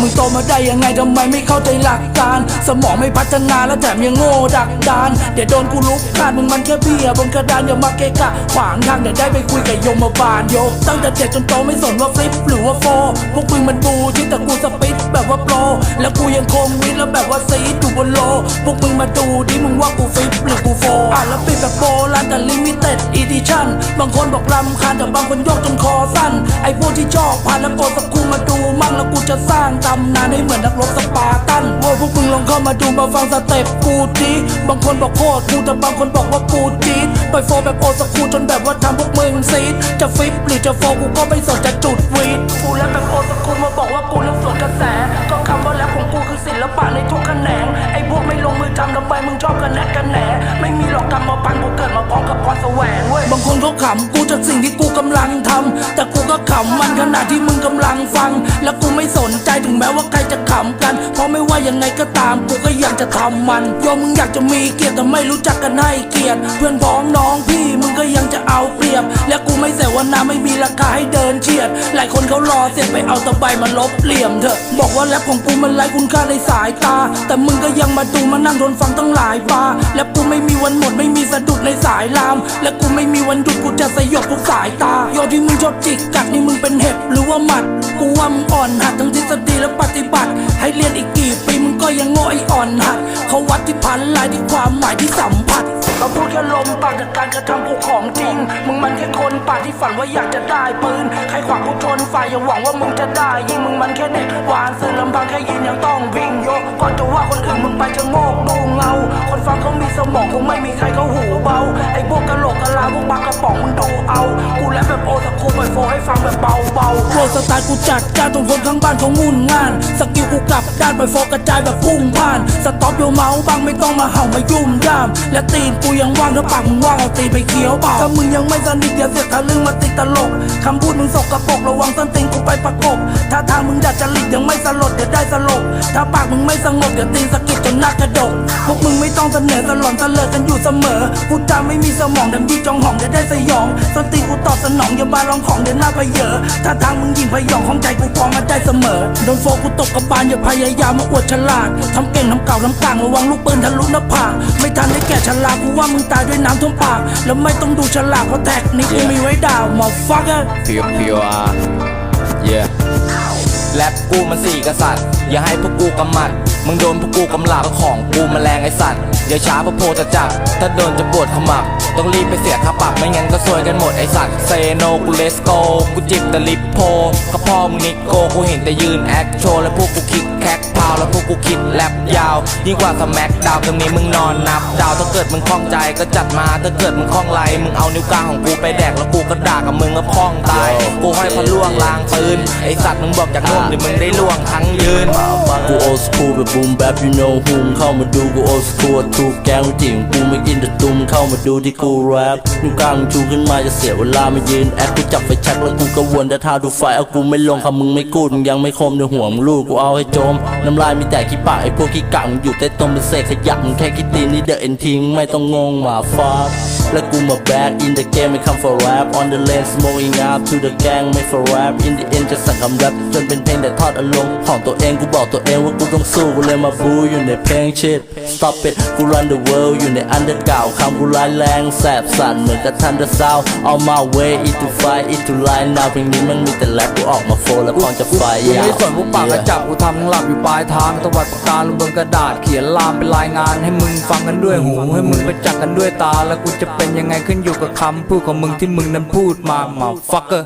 มึงโตมาได้ยังไงทำไมไม่เข้าใจหลักการ สมองไม่พัฒนาและแถมยังโง่ดักดาน เดี๋ยวโดนกูลุกคานมึงมันแค่เบี้ยบนกระดานอย่ามาเกะกะขวางทางเดี๋ยวได้ไปคุยกับยมบาลโยตั้งแต่เด็กจนโตไม่สนว่าฟลิปหรือว่าโฟพวกมึงมันบูที่แต่กูสปิดแบบว่าโปรแล้วกูยังคงวิทแล้วแบบว่าซีดอยู่บนโลพวกมึงมาดูดิมึงว่ากูฟิปหรือกูโฟอะแล้วปิดแบบโบร แต่ลิมิเต็ดอีดิชั่นบางคนบอกรำคาญแต่บางคนยกจนคอสั้น ไอ้พวกที่ชอบผ่านแล้วโกดสักกูมาดูมั่งแล้วกูจะสร้างตำนานให้เหมือนนักรบสปาร์ตันโว้พวกมึงลองเข้ามาดูมาฟังสเต็ปกูดีบางคนบอกโคตรกูแต่บางคนบอกว่ากูจี๊ดไปโฟแบบโอสกูจนแบบว่าทำพวกมึงซีดจะฟิปหรือจะโฟกูก็ไม่สนจะจุดวีดกูแล้วแบบโอสกูมาบอกว่ากูเรื่องสวน ไม่ลงมือทำทำไมมึงชอบกันแนกกันแหนไม่มีหรอกกรรมมาปันกูเกิดมาพร้อมกับพรแสวงเว้ยบางคนเขาขำกูจากสิ่งที่กูกำลังทำแต่กูก็ขำมันขณะที่มึงกำลังฟัง แล้วกูไม่สนใจถึงแม้ว่าใครจะขำกัน เพราะไม่ว่ายังไงก็ตามกูก็อยากจะทำมันโยมมึงอยากจะมีเกียรติแต่ไม่รู้จักกันให้เกียรติเพื่อนพ้องน้องพี่มึงก็ยังจะเอาเปรียบ และกูไม่เสวนาไม่มีราคาให้เดินเฉียด หลายคนเขารอเสียไปเอาตะไบมาลบเหลี่ยมเถอะ บอกว่าแรปของกูมันไร้คุณค่าในสายตา แต่มึงก็ยังมาดูมานั่งนฟังตั้งหลายบาและกูไม่มีวันหมดไม่มีสะดุดในสายลาม และกูไม่มีวันหยุดกูจะสยบทุกสายตาโยที่มึงชอบจิกกัดนี่มึงเป็นเห็บหรือว่าหมัด กูว่ามึงอ่อนหัดทั้งทฤษฎีและปฏิบัติ ให้เรียนอีกกี่ปีมึงก็ยังโง่ไออ่อนหัดเขาวัดที่พันลายที่ความหมายที่สัมผัสเขาพูดแค่ลมปากจากการกระทำกูของจริง มึงมันแค่คนป่าที่ฝันว่าอยากจะได้ปืน ใครขวางกูชนฝ่ายอย่าหวังว่ามึงจะได้ ยิงมึงมันแค่เด็กหวานสื่อลำพังแค่ยินยังต้องวิ่งโยกก่อนจะว่าคนอื่นมึงไป บอกคงไม่มีใคร ฟให้ฟังแบบเบาเบาๆโรสไตล์กูจัดการตรงคนข้างบ้านขางุ่นง่าน สกิลกูกลับด้านปล่อยโฟกระจายแบบพุ่งผ่าน สต็อปโยเมาส์บางไม่ต้องมาเห่ามายุ่มย่าม และตีนกูยังว่างถ้าปากมึงว่างเอาตีนไปเคี้ยวเปล่าถ้ามึงยังไม่สนิทอย่าเสียทะลึ่งมาติดตลกคำพูดมึงสกปรกระวังส้นตีนกูไปประกบถ้าทางมึงดัดจริตยังไม่สลดเดี๋ยวได้สลบถ้าปากมึงไม่สงบเดี๋ยวตีนสะกิดจนหน้ากระดกพวกมึงไม่ต้องเสนอสลอนเสลอกันอยู่เสมอพูดจาไม่มีสมองดำยี่จองหองเดี๋ยวได้สยองส้นตีนกูตอบสนองอย่ามาลองของเดี๋ยวหน้าไปเยอะถ้าทางมึงยิงพยองของใจกูพอมาได้เสมอโดนโฟกูตกกระบาลอย่าพยายามมาอวดฉลาดทำเก่งทำเก่าทำกลางระวังลูกปืนทะลุหน้าผากไม่ทันได้แก่ฉลาดกูว่ามึงตายด้วยน้ำท่วมปากแล้วไม่ต้องดูฉลากเพราะแท็กนี้กูมีไว้ดาหมอฟักเกอร์ P O P O R yeah แรปกูมันสี่กษัตริย์อย่าให้พวกกูกำมัด มึงโดนพวกกูกำหลับของกูแมลงไอสัตว์อย่าช้าพระโพจะจับถ้าโดนจะปวดขมับต้องรีบไปเสียค่าปรับไม่งั้นก็ซวยกันหมดไอสัตว์เซโนกูเลสโกกูจิบแต่ลิปโพก็พ่อมึงนิโกกูเห็นแต่ยืนแอคโชว์แล้วพวกกูคิกแคกพาวแล้วพวกกูคิดแรปยาว ยิ่งกว่าสแม็กดาวตรงนี้มึงนอนนับดาวถ้าเกิดมึงคล่องใจก็จัดมาถ้าเกิดมึงคล่องไหลมึงเอานิ้วกลางของกูไปแดกแล้วกูก็ด่ากับมึงก็คล่องตาย กูห้อยพะล่วงลางปืนไอสัตว์มึงบอกจากน่วมเดี๋ยวมึงได้ล่วงทั้งยืนกูโอสคูแบบบูมแบบ you know who มึงเข้ามาดูกูโอสคูถูกแกงจริงกูไม่กินแต่ตุ้มเข้ามาดูที่กูแรปนิ้วกลางมึงชูขึ้นมาจะเสียเวลามายืนแอคกูจับไฟแช็กแล้วกูก็วนแต่ถ้าดูไฟเอากูไม่ลงคำมึงไม่กูดมึงยังไม่คมในหัวงลูกกูเอาให้จม น้ำลายมีแต่ขี้ปากไอพวกขี้กะมึงอยู่ใต้ต้นเป็นเศษขยะมึงแค่คิดตีนนี่เดอะเอ็นทิ้งไม่ต้องงงมาฟาดและกูมา back in the game ไม่ come for rap on the lane smoking up to the gang ไม่ for rap in the end จะสั่งคำแรปจนเป็นเพลงแต่ทอดอารมณ์ของตัวเองกูบอกตัวเองว่ากูต้องสู้กูเลยมาบูอยู่ในเพลง shit stop it กู run the world อยู่ในอันเดอร์เก่าคำกูร้ายแรงแสบสั่นเหมือนกับทันเดอร์ซาว on my way it to fight it to line now เพลงนี้มันมีแต่แรปกูออกมาโฟแล้วพร้อมจะไฟกูยาวไม่สนพวกปากกระจับกูทำทั้งหลับอยู่ปลายทางตวัดปากกาลงบนกระดาษเขียนลามเป็นรายงานให้มึงฟังกันด้วยหูให้มึงไปจักกันด้วยตาแล้วกูจะเป็นยังไงขึ้นอยู่กับคำพูดของมึงที่มึงนั้นพูดมามา fucker